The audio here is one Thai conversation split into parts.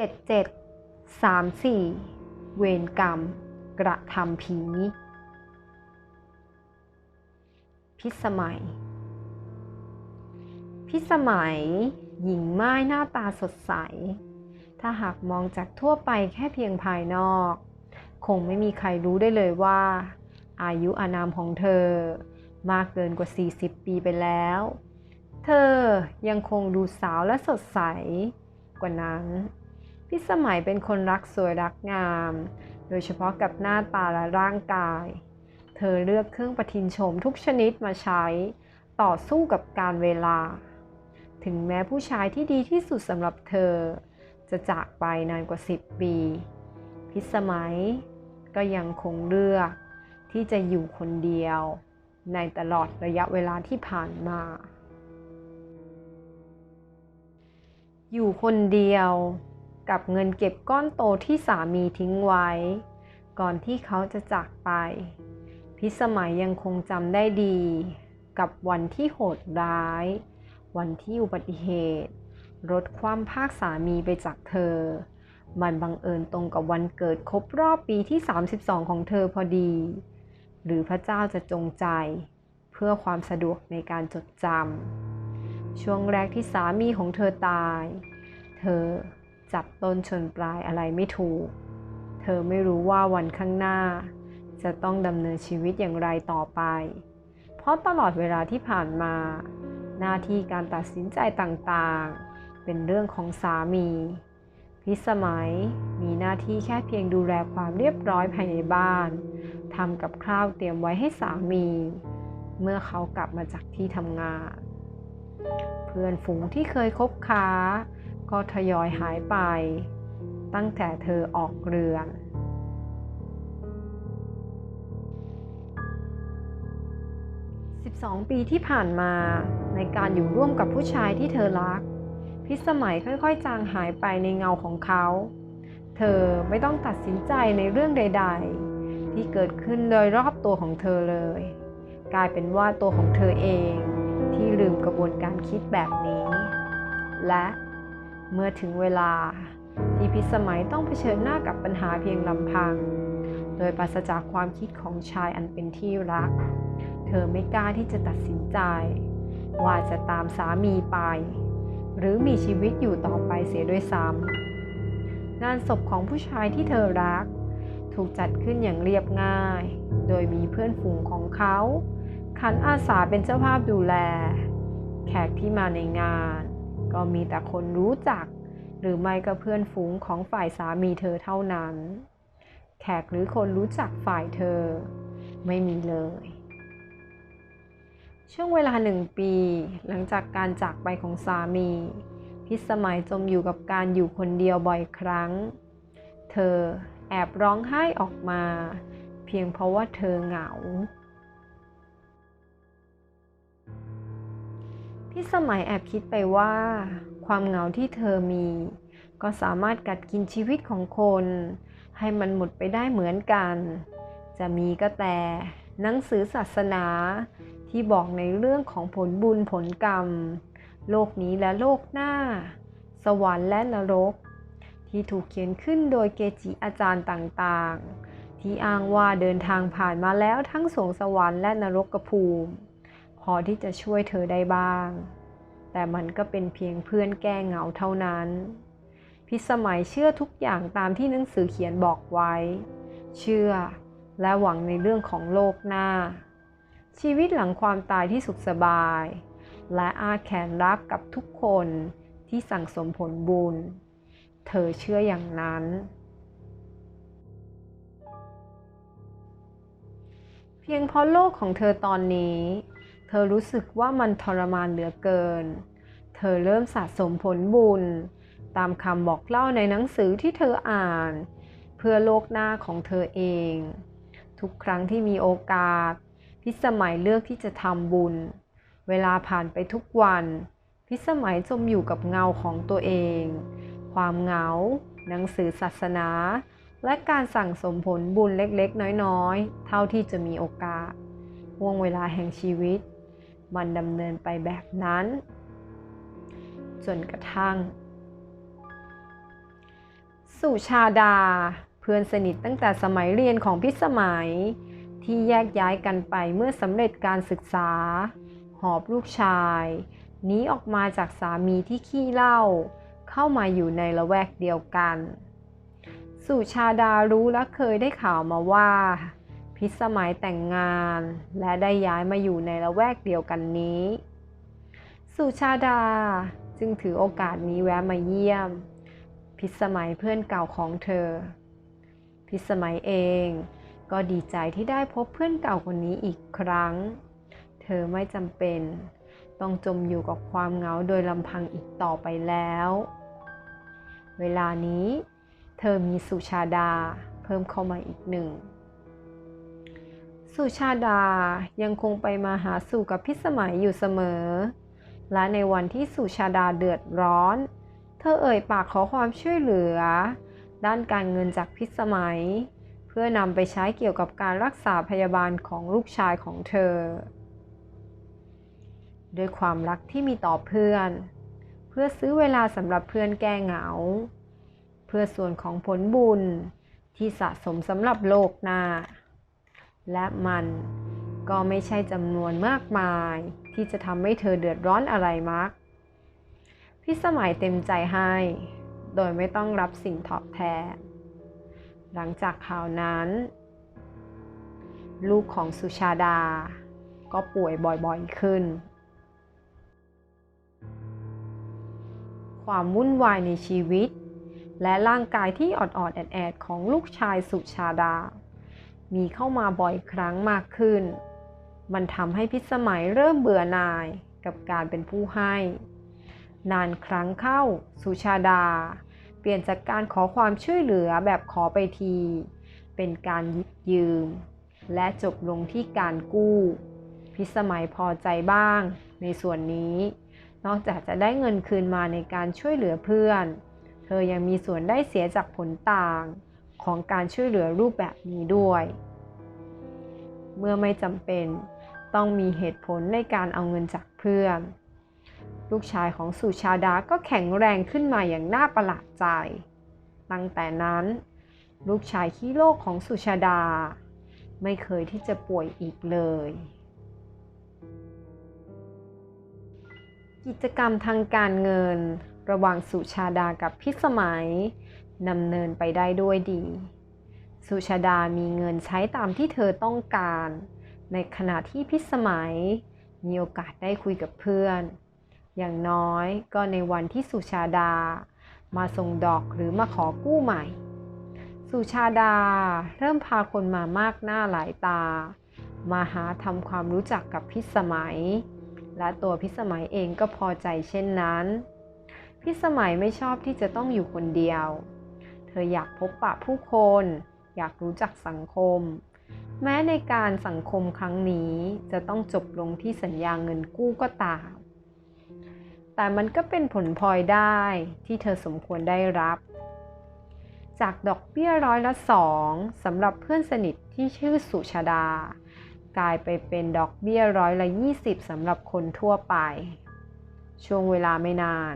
7 7 3 4 เวรกรรม กระทำผี พิสมัย พิสมัย หญิงไม้หน้าตาสดใส ถ้าหากมองจากทั่วไปแค่เพียงภายนอก คงไม่มีใครรู้ได้เลยว่า อายุอานามของเธอ มากเกินกว่า 40 ปีไปแล้ว เธอยังคงดูสาวและสดใสกว่านั้น พิสมัยเป็นคนรักสวยรักงาม โดยเฉพาะกับหน้าตาและร่างกาย เธอเลือกเครื่องประทินโฉมทุกชนิดมาใช้ ต่อสู้กับการเวลา ถึงแม้ผู้ชายที่ดีที่สุดสำหรับเธอ จะจากไปนานกว่า 10 ปี พิสมัยก็ยังคงเลือกที่จะอยู่คนเดียว ในตลอดระยะเวลาที่ผ่านมา อยู่คนเดียว กับเงินเก็บก้อนโตที่สามีทิ้งไว้ ก่อนที่เขาจะจากไป พิสมัยยังคงจำได้ดี กับวันที่โหดร้าย วันที่อุบัติเหตุ รถคว่ำภาคสามีไปจากเธอ มันบังเอิญตรงกับวันเกิดครบรอบปีที่ 32 ของเธอพอดี หรือพระเจ้าจะจงใจ เพื่อความสะดวกในการจดจำช่วงแรกที่สามีของเธอตาย เธอ จับต้นชนปลายอะไรไม่ถูก เธอไม่รู้ว่าวันข้างหน้า จะต้องดำเนินชีวิตอย่างไรต่อไป เพราะตลอดเวลาที่ผ่านมา หน้าที่การตัดสินใจต่างๆ เป็นเรื่องของสามี พิสมัยมีหน้าที่แค่เพียงดูแลความเรียบร้อยภายในบ้านทำกับข้าวเตรียมไว้ให้สามี เมื่อเขากลับมาจากที่ทำงาน เพื่อนฝูงที่เคยคบค้า ก็ทยอยหายไป ตั้งแต่เธอออกเรือน12 ปีที่ผ่านมาในการอยู่ร่วมกับผู้ชายที่เธอรัก พิสมัยค่อยๆ จางหายไปในเงาของเขา เธอไม่ต้องตัดสินใจในเรื่องใด ๆ ที่เกิดขึ้นโดยรอบตัวของเธอเลย กลายเป็นว่าตัวของเธอเองที่ลืมกระบวนการคิดแบบนี้ และ เมื่อถึงเวลาที่พิสมัยต้องเผชิญหน้ากับปัญหาเพียงลำพัง โดยปราศจากความคิดของชายอันเป็นที่รัก เธอไม่กล้าที่จะตัดสินใจ ว่าจะตามสามีไป หรือมีชีวิตอยู่ต่อไปเสียด้วยซ้ำงานศพของผู้ชายที่เธอรัก ถูกจัดขึ้นอย่างเรียบง่าย โดยมีเพื่อนฝูงของเขา ขันอาสาเป็นเจ้าภาพดูแล แขกที่มาในงาน ก็มีแต่คนรู้จัก หรือไม่ก็เพื่อนฝูงของฝ่ายสามีเธอเท่านั้น แขกหรือคนรู้จักฝ่ายเธอ ไม่มีเลย ช่วงเวลาหนึ่งปี หลังจากการจากไปของสามี พิสมัยจมอยู่กับการอยู่คนเดียวบ่อยครั้ง เธอแอบร้องไห้ออกมา เพียงเพราะว่าเธอเหงา พิสมัยแอบคิดไปว่า ความเหงาที่เธอมี ก็สามารถกัดกินชีวิตของคน ให้มันหมดไปได้เหมือนกัน จะมีก็แต่หนังสือศาสนาที่บอกในเรื่องของผลบุญผลกรรม โลกนี้และโลกหน้า สวรรค์และนรก ที่ถูกเขียนขึ้นโดยเกจิอาจารย์ต่างๆ ที่อ้างว่าเดินทางผ่านมาแล้วทั้งสวงสวรรค์และนรกภูมิ พอที่จะช่วยเธอได้บ้าง แต่มันก็เป็นเพียงเพื่อนแก้เหงาเท่านั้น พิสมัยเชื่อทุกอย่างตามที่หนังสือเขียนบอกไว้ เชื่อและหวังในเรื่องของโลกหน้า ชีวิตหลังความตายที่สุขสบาย และอาจแขนรักกับทุกคนที่สั่งสมผลบุญ เธอเชื่ออย่างนั้นเพียงเพราะโลกของเธอตอนนี้ เธอรู้สึกว่ามันทรมานเหลือเกิน เธอเริ่มสะสมผลบุญ ตามคำบอกเล่าในหนังสือที่เธออ่าน เพื่อโลกหน้าของเธอเอง ทุกครั้งที่มีโอกาส พิสมัยเลือกที่จะทำบุญ เวลาผ่านไปทุกวัน พิสมัยจมอยู่กับเงาของตัวเอง ความเหงา หนังสือศาสนาและการสั่งสมผลบุญเล็กๆ น้อยๆ เท่าที่จะมีโอกาสห่วงเวลาแห่งชีวิต มันดำเนินไปแบบนั้น จนกระทั่ง สุชาดา เพื่อนสนิทตั้งแต่สมัยเรียนของพิสมัย ที่แยกย้ายกันไปเมื่อสำเร็จการศึกษา หอบลูกชายหนีออกมาจากสามีที่ขี้เหล้าเข้ามาอยู่ในละแวกเดียวกัน สุชาดารู้และเคยได้ข่าวมาว่า พิสมัยแต่งงาน และได้ย้ายมาอยู่ในละแวกเดียวกันนี้ สุชาดาจึงถือโอกาสนี้แวะมาเยี่ยม พิสมัยเพื่อนเก่าของเธอ พิสมัยเองก็ดีใจที่ได้พบเพื่อนเก่าคนนี้อีกครั้ง เธอไม่จำเป็น ต้องจมอยู่กับความเหงาโดยลำพังอีกต่อไปแล้ว เวลานี้ เธอมีสุชาดาเพิ่มเข้ามาอีกหนึ่ง สุชาดายังคงไปมาหาสู่กับพิสมัยอยู่เสมอ และในวันที่สุชาดาเดือดร้อน เธอเอ่ยปากขอความช่วยเหลือ ด้านการเงินจากพิสมัย เพื่อนำไปใช้เกี่ยวกับการรักษาพยาบาลของลูกชายของเธอ ด้วยความรักที่มีต่อเพื่อน เพื่อซื้อเวลาสำหรับเพื่อนแก้เหงา เพื่อส่วนของผลบุญที่สะสมสำหรับโลกหน้า และมันก็ไม่ใช่จำนวนมากมาย ที่จะทำให้เธอเดือดร้อนอะไรมักพิสมัยเต็มใจให้ โดยไม่ต้องรับสิ่งตอบแทน หลังจากข่าวนั้น ลูกของสุชาดา ก็ป่วยบ่อยๆขึ้น ความวุ่นวายในชีวิต และร่างกายที่ออดๆแอดๆของลูกชายสุชาดา มีเข้ามาบ่อยครั้งมากขึ้น มันทำให้พิสมัยเริ่มเบื่อหน่ายกับการเป็นผู้ให้ นานครั้งเข้า สุชาดา เปลี่ยนจากการขอความช่วยเหลือแบบขอไปที เป็นการยิบยืม และจบลงที่การกู้ พิสมัยพอใจบ้าง ในส่วนนี้ นอกจากจะได้เงินคืนมาในการช่วยเหลือเพื่อน เธอยังมีส่วนได้เสียจากผลต่าง ของการช่วยเหลือรูปแบบนี้ด้วย เมื่อไม่จำเป็นต้องมีเหตุผลในการเอาเงินจากเพื่อน ลูกชายของสุชาดาก็แข็งแรงขึ้นมาอย่างน่าประหลาดใจ ตั้งแต่นั้น ลูกชายขี้โลกของสุชาดา ไม่เคยที่จะป่วยอีกเลย กิจกรรมทางการเงินระหว่างสุชาดากับพิสมัย ดำเนินไปได้ด้วยดี สุชาดามีเงินใช้ตามที่เธอต้องการ ในขณะที่พิสมัย มีโอกาสได้คุยกับเพื่อน อย่างน้อยก็ในวันที่สุชาดา มาส่งดอกหรือมาขอกู้ใหม่ สุชาดาเริ่มพาคนมามากหน้าหลายตา มาหาทำความรู้จักกับพิสมัย และตัวพิสมัยเองก็พอใจเช่นนั้นพิสมัยไม่ชอบที่จะต้องอยู่คนเดียว เธออยากพบปะผู้คน อยากรู้จักสังคม แม้ในการสังคมครั้งนี้จะต้องจบลงที่สัญญาเงินกู้ก็ตาม แต่มันก็เป็นผลพลอยได้ที่เธอสมควรได้รับ จากดอกเบี้ยร้อยละสองสำหรับเพื่อนสนิทที่ชื่อสุชาดา กลายไปเป็นดอกเบี้ยร้อยละ20สำหรับคนทั่วไป ช่วงเวลาไม่นาน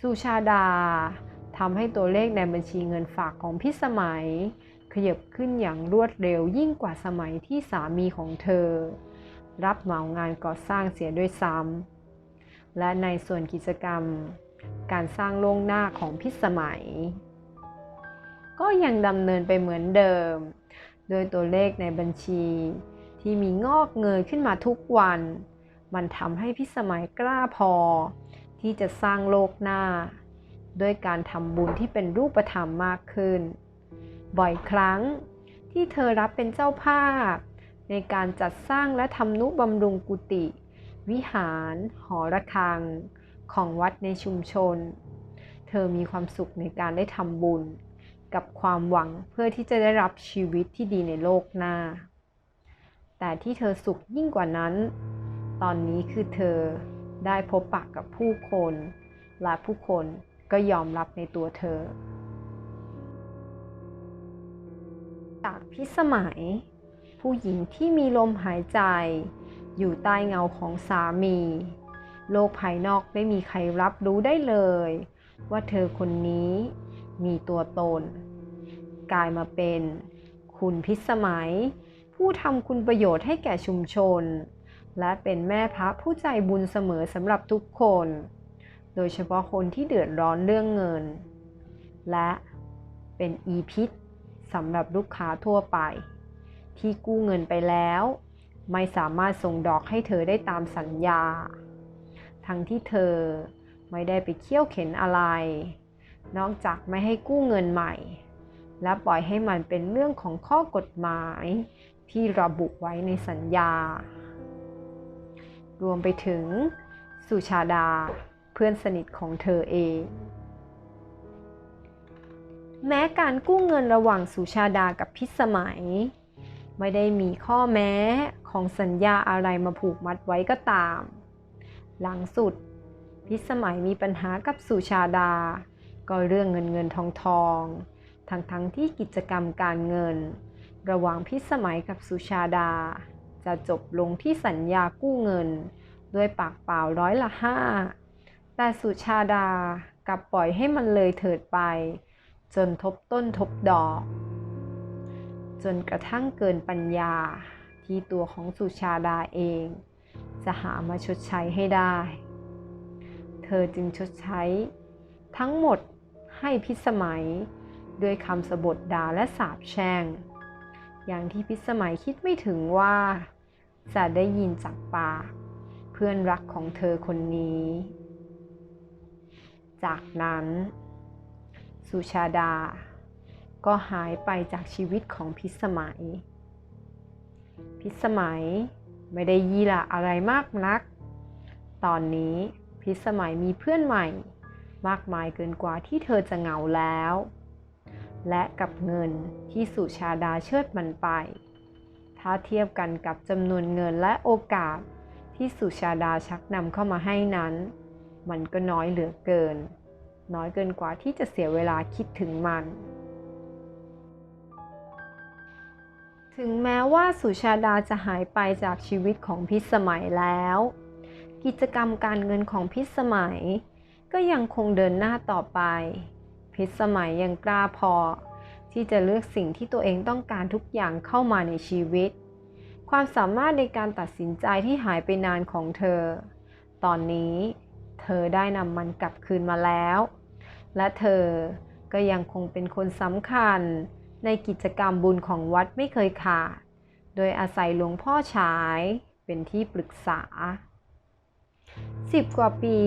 สุชาดา ทำให้ตัวเลขในบัญชีเงินฝากของพิสมัย ขยับขึ้นอย่างรวดเร็วยิ่งกว่าสมัยที่สามีของเธอ รับเหมางานก่อสร้างเสียด้วยซ้ำและในส่วนกิจกรรม การสร้างโล่งหน้าของพิสมัย ก็ยังดำเนินไปเหมือนเดิม โดยตัวเลขในบัญชีที่มีงอกเงยขึ้นมาทุกวัน มันทำให้พิสมัยกล้าพอ ที่จะสร้างโลกหน้า ด้วยการทำบุญที่เป็นรูปธรรมมากขึ้น บ่อยครั้งที่เธอรับเป็นเจ้าภาพ ในการจัดสร้างและทำนุบำรุงกุฏิวิหาร หอระฆัง ของวัดในชุมชน เธอมีความสุขในการได้ทำบุญ กับความหวังเพื่อที่จะได้รับชีวิตที่ดีในโลกหน้า แต่ที่เธอสุขยิ่งกว่านั้น ตอนนี้คือเธอได้พบปะกับผู้คน และผู้คน ก็ยอมรับในตัวเธอ จากพิสมัย ผู้หญิงที่มีลมหายใจ อยู่ใต้เงาของสามี โลกภายนอกไม่มีใครรับรู้ได้เลย ว่าเธอคนนี้มีตัวตน กลายมาเป็นคุณพิสมัย ผู้ทำคุณประโยชน์ให้แก่ชุมชน และเป็นแม่พระผู้ใจบุญเสมอสำหรับทุกคน โดยเฉพาะคนที่เดือดร้อนเรื่องเงิน และเป็นอีพิษสำหรับลูกค้าทั่วไป ที่กู้เงินไปแล้ว ไม่สามารถส่งดอกให้เธอได้ตามสัญญา ทั้งที่เธอไม่ได้ไปเคี่ยวเข็นอะไร นอกจากไม่ให้กู้เงินใหม่ และปล่อยให้มันเป็นเรื่องของข้อกฎหมายที่ระบุไว้ในสัญญา รวมไปถึงสุชาดา เพื่อนสนิทของเธอเอง แม้การกู้เงินระหว่างสุชาดากับพิสมัย ไม่ได้มีข้อแม้ของสัญญาอะไรมาผูกมัดไว้ก็ตาม หลังสุด พิสมัยมีปัญหากับสุชาดา ก็เรื่องเงินเงินทองทอง ทั้งทั้งที่กิจกรรมการเงิน ระหว่างพิสมัยกับสุชาดา จะจบลงที่สัญญากู้เงิน ด้วยปากเปล่าร้อยละห้า แต่สุชาดากลับปล่อยให้มันเลยเถิดไป จนทบต้นทบดอก จนกระทั่งเกินปัญญาที่ตัวของสุชาดาเอง จะหามาชดใช้ให้ได้ เธอจึงชดใช้ ทั้งหมดให้พิสมัยด้วยคำสบทด่าและสาปแช่ง อย่างที่พิสมัยคิดไม่ถึงว่า จะได้ยินจากปากเพื่อนรักของเธอคนนี้ จากนั้น สุชาดา ก็หายไปจากชีวิตของพิสมัย พิสมัยไม่ได้ยีละอะไรมากนัก ตอนนี้พิสมัยมีเพื่อนใหม่ มากมายเกินกว่าที่เธอจะเหงาแล้ว และกับเงินที่สุชาดาเชิดมันไป ถ้าเทียบกันกับจำนวนเงินและโอกาสที่สุชาดาชักนำเข้ามาให้นั้น มันก็น้อยเหลือเกิน น้อยเกินกว่าที่จะเสียเวลาคิดถึงมัน ถึงแม้ว่าสุชาดาจะหายไปจากชีวิตของพิสมัยแล้ว กิจกรรมการเงินของพิสมัย ก็ยังคงเดินหน้าต่อไป พิสมัยยังกล้าพอ ที่จะเลือกสิ่งที่ตัวเองต้องการทุกอย่างเข้ามาในชีวิต ความสามารถในการตัดสินใจที่หายไปนานของเธอ ตอนนี้ เธอได้นำมันกลับคืนมาแล้ว และเธอก็ยังคงเป็นคนสำคัญในกิจกรรมบุญของวัดไม่เคยขาด โดยอาศัยหลวงพ่อฉายเป็นที่ปรึกษาสิบกว่าปี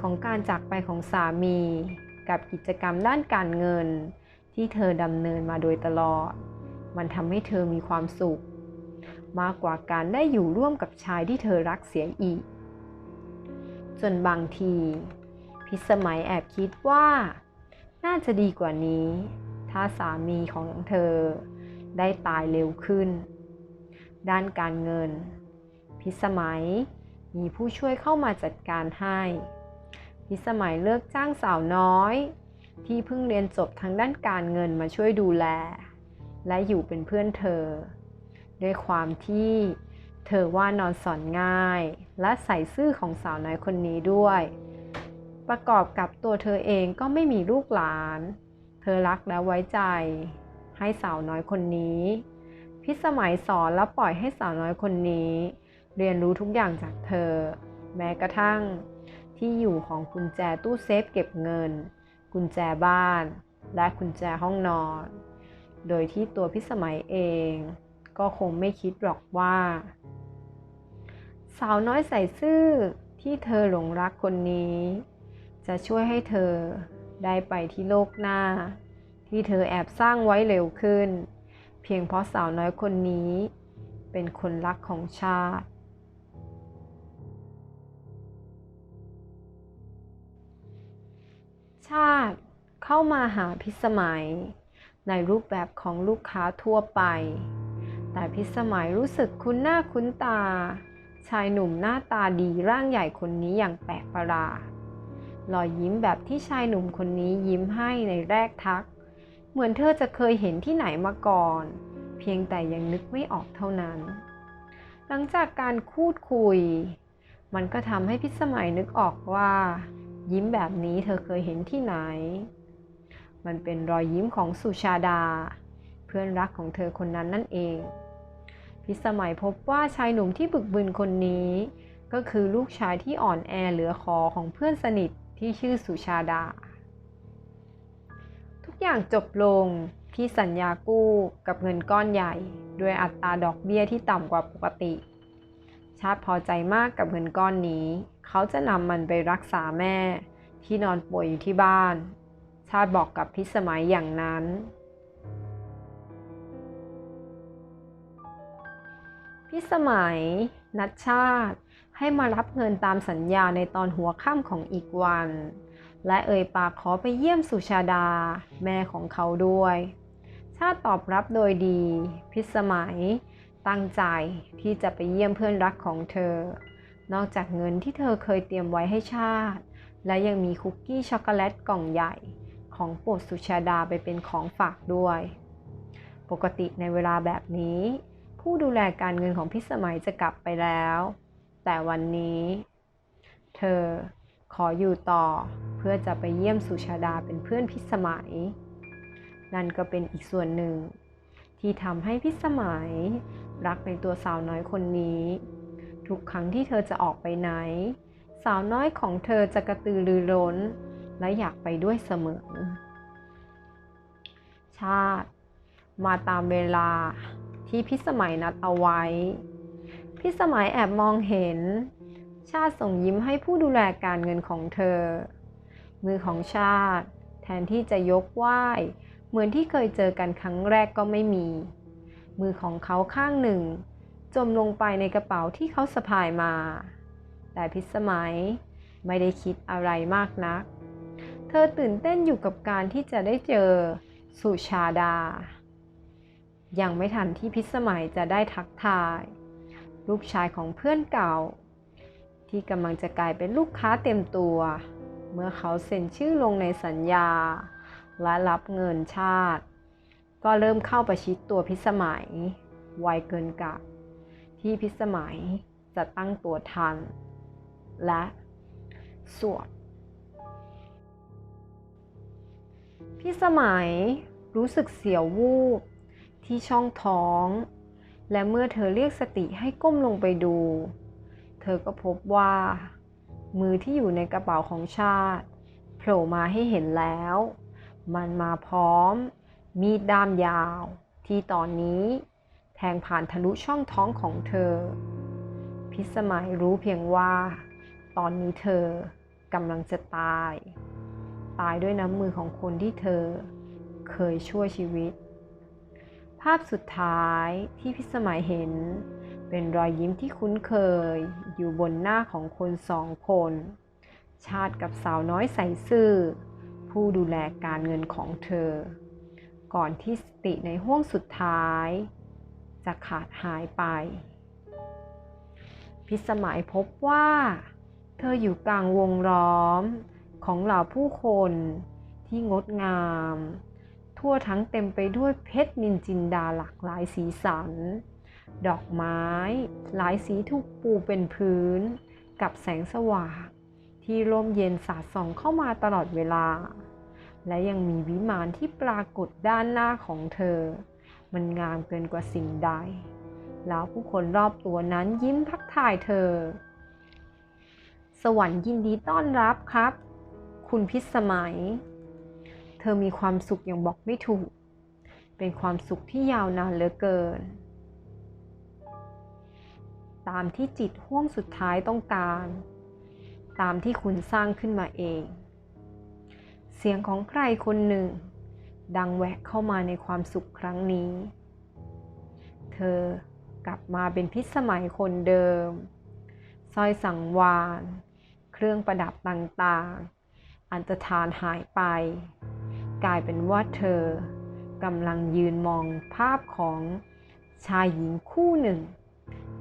ของการจากไปของสามี กับกิจกรรมด้านการเงิน ที่เธอดำเนินมาโดยตลอด มันทำให้เธอมีความสุข มากกว่าการได้อยู่ร่วมกับชายที่เธอรักเสียอีก จนบางที พิสมัยแอบคิดว่า น่าจะดีกว่านี้ ถ้าสามีของเธอ ได้ตายเร็วขึ้น ด้านการเงิน พิสมัยมีผู้ช่วยเข้ามาจัดการให้ พิสมัยเลือกจ้างสาวน้อย ที่เพิ่งเรียนจบทางด้านการเงินมาช่วยดูแล และอยู่เป็นเพื่อนเธอ ด้วยความที่เธอว่านอนสอนง่าย และใส่ซื่อของสาวน้อยคนนี้ด้วย ประกอบกับตัวเธอเองก็ไม่มีลูกหลาน เธอรักและไว้ใจ ให้สาวน้อยคนนี้ พิสมัยสอนและปล่อยให้สาวน้อยคนนี้ เรียนรู้ทุกอย่างจากเธอ แม้กระทั่ง ที่อยู่ของกุญแจตู้เซฟเก็บเงิน กุญแจบ้าน และกุญแจห้องนอน โดยที่ตัวพิสมัยเอง ก็คงไม่คิดหรอกว่า สาวน้อยใส่ซื่อที่เธอหลงรักคนนี้ จะช่วยให้เธอได้ไปที่โลกหน้า ที่เธอแอบสร้างไว้เร็วขึ้น เพียงเพราะสาวน้อยคนนี้ เป็นคนรักของชาติ ชาติเข้ามาหาพิสมัย ในรูปแบบของลูกค้าทั่วไป แต่พิสมัยรู้สึกคุ้นหน้าคุ้นตา ชายหนุ่มหน้าตาดีร่างใหญ่คนนี้อย่างแปลกประหลาดรอยยิ้มแบบที่ชายหนุ่มคนนี้ยิ้มให้ในแรกทัก เหมือนเธอจะเคยเห็นที่ไหนมาก่อน เพียงแต่ยังนึกไม่ออกเท่านั้น หลังจากการคูดคุย มันก็ทำให้พิสมัยนึกออกว่า ยิ้มแบบนี้เธอเคยเห็นที่ไหน มันเป็นรอยยิ้มของสุชาดา เพื่อนรักของเธอคนนั้นนั่นเอง พิสมัยพบว่าชายหนุ่มที่บึกบึนคนนี้ ก็คือลูกชายที่อ่อนแอเหลือคอของเพื่อนสนิทที่ชื่อสุชาดา ทุกอย่างจบลงพี่สัญญากู้กับเงินก้อนใหญ่ ด้วยอัตราดอกเบี้ยที่ต่ำกว่าปกติ ชาติพอใจมากกับเงินก้อนนี้ เขาจะนำมันไปรักษาแม่ ที่นอนป่วยอยู่ที่บ้าน ชาติบอกกับพิสมัยอย่างนั้น พิสมัย นัดชาติ ให้มารับเงินตามสัญญาในตอนหัวค่ำของอีกวัน และเอ่ยปากขอไปเยี่ยมสุชาดา แม่ของเขาด้วย ชาติตอบรับโดยดี พิสมัย ตั้งใจที่จะไปเยี่ยมเพื่อนรักของเธอ นอกจากเงินที่เธอเคยเตรียมไว้ให้ชาติ และยังมีคุกกี้ช็อกโกแลตกล่องใหญ่ของโปรดสุชาดาไปเป็นของฝากด้วย ปกติในเวลาแบบนี้ ผู้ดูแลการเงินของพิสมัยจะกลับไปแล้ว แต่วันนี้ เธอขออยู่ต่อเพื่อจะไปเยี่ยมสุชาดาเป็นเพื่อนพิสมัย นั่นก็เป็นอีกส่วนหนึ่ง ที่ทำให้พิสมัย รักในตัวสาวน้อยคนนี้ ทุกครั้งที่เธอจะออกไปไหน สาวน้อยของเธอจะกระตือรือร้น และอยากไปด้วยเสมอ ชาติ มาตามเวลา ที่พิสมัยนัดเอาไว้ พิสมัยแอบมองเห็น ชาติส่งยิ้มให้ผู้ดูแลการเงินของเธอ มือของชาติ แทนที่จะยกไหว้เหมือนที่เคยเจอกันครั้งแรกก็ไม่มี มือของเขาข้างหนึ่ง จมลงไปในกระเป๋าที่เขาสะพายมา แต่พิสมัยไม่ได้คิดอะไรมากนัก เธอตื่นเต้นอยู่กับการที่จะได้เจอสุชาดา ยังไม่ทันที่พิสมัยจะได้ทักทาย ลูกชายของเพื่อนเก่า ที่กำลังจะกลายเป็นลูกค้าเต็มตัว เมื่อเขาเซ็นชื่อลงในสัญญา และรับเงินชาติ ก็เริ่มเข้าประชิดตัวพิสมัยไวเกินกะที่พิสมัยจะตั้งตัวทัน และสวดพิสมัยรู้สึกเสียววูบ ที่ช่องท้อง และเมื่อเธอเรียกสติให้ก้มลงไปดู เธอก็พบว่า มือที่อยู่ในกระเป๋าของชาติโผล่มาให้เห็นแล้ว มันมาพร้อม มีดด้ามยาว ที่ตอนนี้ แทงผ่านทะลุช่องท้องของเธอ พิสมัยรู้เพียงว่า ตอนนี้เธอกำลังจะตาย ตายด้วยน้ำมือของคนที่เธอเคยช่วยชีวิต ภาพสุดท้ายที่พิสมัยเห็น เป็นรอยยิ้มที่คุ้นเคย อยู่บนหน้าของคนสองคน ชาติกับสาวน้อยใส่ซื่อ ผู้ดูแลการเงินของเธอ ก่อนที่สติในห้วงสุดท้าย จะขาดหายไป พิสมัยพบว่า เธออยู่กลางวงล้อมของเหล่าผู้คนที่งดงาม ทั่วทั้งเต็มไปด้วยเพชรนินจินดาหลากหลายสีสัน ดอกไม้ หลายสีถูกปูเป็นพื้น กับแสงสว่าง ที่ร่มเย็นสาดส่องเข้ามาตลอดเวลา และยังมีวิมานที่ปรากฏด้านหน้าของเธอ มันงามเกินกว่าสิ่งใด แล้วผู้คนรอบตัวนั้นยิ้มทักทายเธอ สวรรค์ยินดีต้อนรับครับ คุณพิสมัย ธอมีความสุขอย่างบอกไม่ถูก เป็นความสุขที่ยาวนานเหลือเกิน ตามที่จิตห่วงสุดท้ายต้องการ ตามที่คุณสร้างขึ้นมาเอง เสียงของใครคนหนึ่ง ดังแหวกเข้ามาในความสุขครั้งนี้ เธอกลับมาเป็นพิสมัยคนเดิมสร้อยสังวาน เครื่องประดับต่างๆ อันตรธานหายไป กลายเป็นว่าเธอกำลังยืนมองภาพของชายหญิงคู่หนึ่ง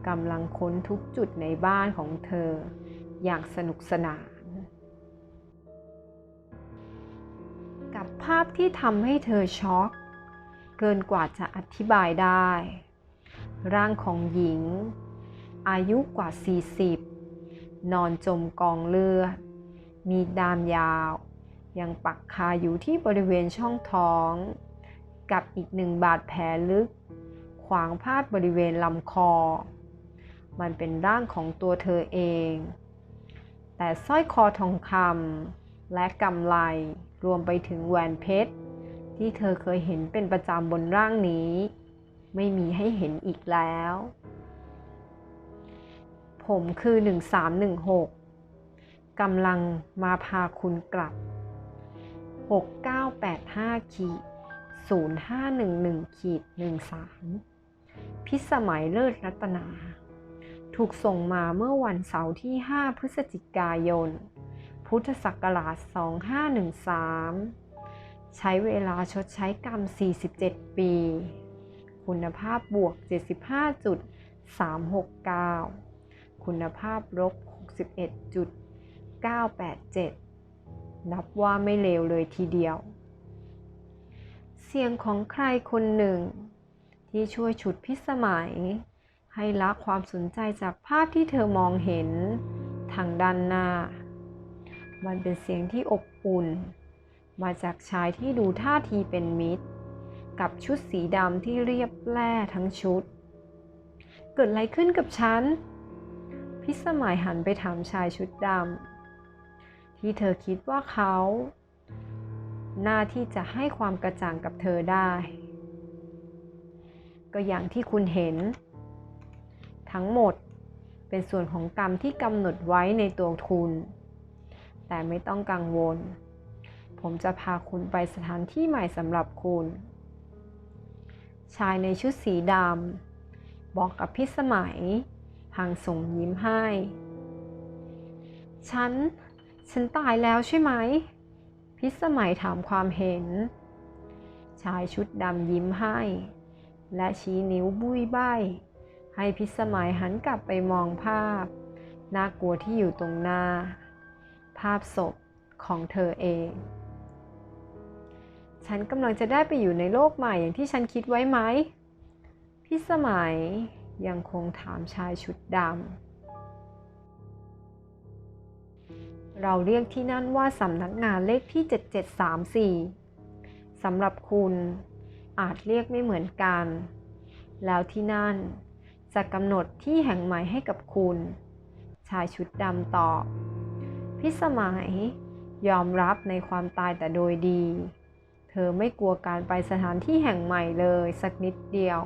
กำลังค้นทุกจุดในบ้านของเธอ อย่างสนุกสนาน กับภาพที่ทำให้เธอช็อก เกินกว่าจะอธิบายได้ ร่างของหญิง อายุกว่า 40 นอนจมกองเลือด มีดามยาว ยังปักคาอยู่ที่บริเวณช่องท้อง กับอีกหนึ่งบาดแผลลึก ขวางพาดบริเวณลำคอ มันเป็นร่างของตัวเธอเอง แต่สร้อยคอทองคำและกำไลรวมไปถึงแหวนเพชร ที่เธอเคยเห็นเป็นประจำบนร่างนี้ ไม่มีให้เห็นอีกแล้ว ผมคือ 1316กำลังมาพาคุณกลับ 6985ขีด0511ขีด13 พิสมัยเลิศรัตนา ถูกส่งมาเมื่อวันเสาร์ที่ 5 พฤศจิกายน พุทธศักราช 2513 ใช้เวลาชดใช้กรรม 47 ปี คุณภาพบวก 75.369 คุณภาพลบ 61.987 นับว่าไม่เลวเลยทีเดียว เสียงของใครคนหนึ่ง ที่ช่วยฉุดพิสมัย ให้ละความสนใจจากภาพที่เธอมองเห็นทางด้านหน้า มันเป็นเสียงที่อบอุ่น มาจากชายที่ดูท่าทีเป็นมิตร กับชุดสีดำที่เรียบแร่ทั้งชุด เกิดอะไรขึ้นกับฉัน พิสมัยหันไปถามชายชุดดำ ที่เธอคิดว่าเขา หน้าที่จะให้ความกระจ่างกับเธอได้ ก็อย่างที่คุณเห็น ทั้งหมดเป็นส่วนของกรรมที่กำหนดไว้ในตัวคุณ แต่ไม่ต้องกังวล ผมจะพาคุณไปสถานที่ใหม่สำหรับคุณ ชายในชุดสีดำบอกกับพิสมัยพางส่งยิ้มให้ ฉัน ฉันตายแล้วใช่ไหม พิสมัยถามความเห็น ชายชุดดำยิ้มให้ และชี้นิ้วบุยใบให้พิสมัยหันกลับไปมองภาพ น่ากลัวที่อยู่ตรงหน้า ภาพศพของเธอเอง ฉันกำลังจะได้ไปอยู่ในโลกใหม่อย่างที่ฉันคิดไว้ไหม พิสมัยยังคงถามชายชุดดำ เราเรียกที่นั่นว่าสำนักงานเลขที่ 7734สำหรับคุณอาจเรียกไม่เหมือนกัน แล้วที่นั่นจะกำหนดที่แห่งใหม่ให้กับคุณ ชายชุดดำตอบ พิสมัยยอมรับในความตายแต่โดยดี เธอไม่กลัวการไปสถานที่แห่งใหม่เลยสักนิดเดียว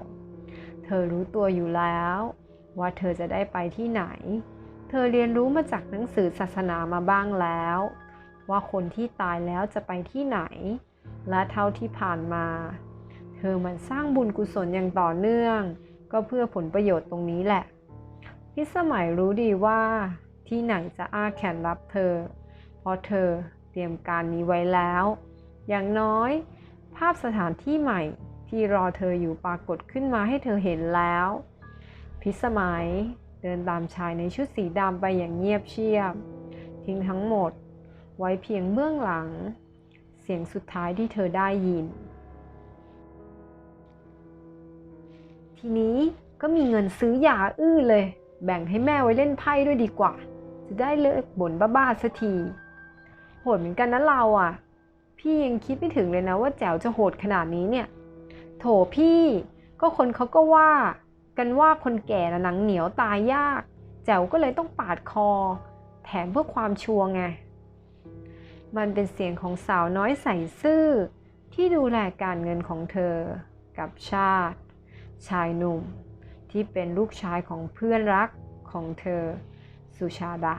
เธอรู้ตัวอยู่แล้ว ว่าเธอจะได้ไปที่ไหน เธอเรียนรู้มาจากหนังสือศาสนามาบ้างแล้ว ว่าคนที่ตายแล้วจะไปที่ไหน และเท่าที่ผ่านมา เธอมันสร้างบุญกุศลอย่างต่อเนื่อง ก็เพื่อผลประโยชน์ตรงนี้แหละ พิสมัยรู้ดีว่าที่ไหนจะอ้าแขนรับเธอ เพราะเธอเตรียมการนี้ไว้แล้ว อย่างน้อย ภาพสถานที่ใหม่ที่รอเธออยู่ปรากฏขึ้นมาให้เธอเห็นแล้ว พิสมัย เดินตามชายในชุดสีดำไปอย่างเงียบเชียบ ทิ้งทั้งหมดไว้เพียงเบื้องหลัง เสียงสุดท้ายที่เธอได้ยิน ทีนี้ก็มีเงินซื้อยาอื้อเลย แบ่งให้แม่ไว้เล่นไพ่ด้วยดีกว่า จะได้เลิกบ่นบ้าๆสักทีโหดเหมือนกันนะเราอะ พี่ยังคิดไม่ถึงเลยนะว่าแจ๋วจะโหดขนาดนี้เนี่ย โถพี่ ก็คนเขาก็ว่า กันว่าคนแก่นะหนังเหนียวตายยาก แจ๋วก็เลยต้องปาดคอ แถมเพื่อความชัวร์ไง มันเป็นเสียงของสาวน้อยใส่ซื่อ ที่ดูแลการเงินของเธอ กับชาติ ชายหนุ่ม ที่เป็นลูกชายของเพื่อนรักของเธอ สุชาดา